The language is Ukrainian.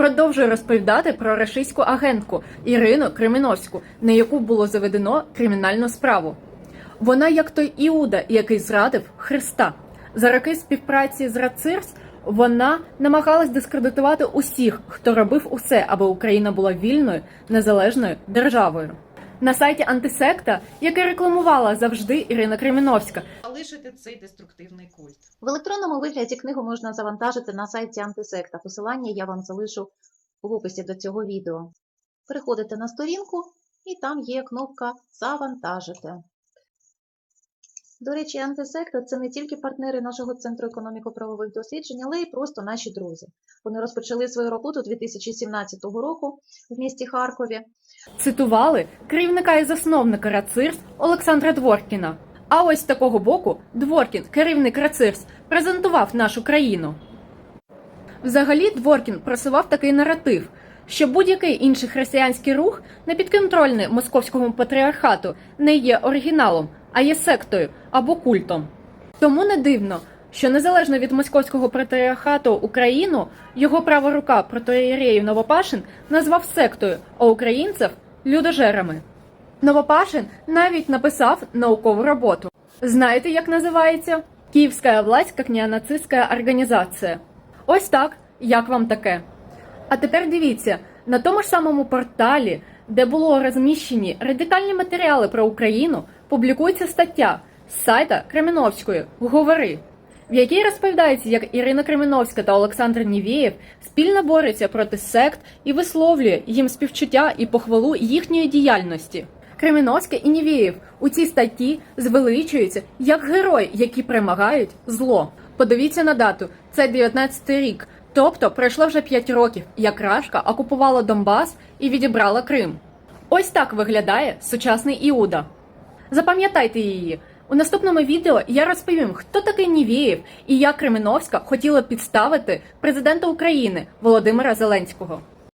продовжує розповідати про рашистську агентку Ірину Криміновську, на яку було заведено кримінальну справу. Вона як той Іуда, який зрадив Христа. За роки співпраці з Рацирс вона намагалась дискредитувати усіх, хто робив усе, аби Україна була вільною незалежною державою. На сайті антисекта, яке рекламувала завжди Ірина Креміновська, залишити цей деструктивний культ. В електронному вигляді книгу можна завантажити на сайті антисекта. Посилання я вам залишу в описі до цього відео. Переходите на сторінку і там є кнопка Завантажити. До речі, антисекта це не тільки партнери нашого центру економіко-правових досліджень, але й просто наші друзі. Вони розпочали свою роботу 2017 року в місті Харкові. цитували керівника і засновника Рацирс Олександра Дворкіна. А ось з такого боку Дворкін, керівник Рацирс, презентував нашу країну. Взагалі, Дворкін просував такий наратив, що будь-який інший християнський рух, не підконтрольний московському патріархату, не є оригіналом, а є сектою або культом. Тому не дивно, що незалежно від московського патріархату Україну, його права рука протоієреїв Новопашин назвав сектою, а українців людожерами. Новопашин навіть написав наукову роботу. Знаєте, як називається? Київська власька княнацистська організація. Ось так, як вам таке? А тепер дивіться, на тому ж самому порталі, де було розміщені радикальні матеріали про Україну, публікується стаття з сайта Кременовської Говори, в якій розповідається, як Ірина Кременовська та Олександр Нівєєв спільно борються проти сект і висловлює їм співчуття і похвалу їхньої діяльності. Кременовська і Нівєєв у цій статті звеличуються як герої, які перемагають зло. Подивіться на дату, це 19 рік. Тобто пройшло вже 5 років, як Рашка окупувала Донбас і відібрала Крим. Ось так виглядає сучасний Іуда. Запам'ятайте її. У наступному відео я розповім, хто такий Нівєєв і як Кременовська хотіла підставити президента України Володимира Зеленського.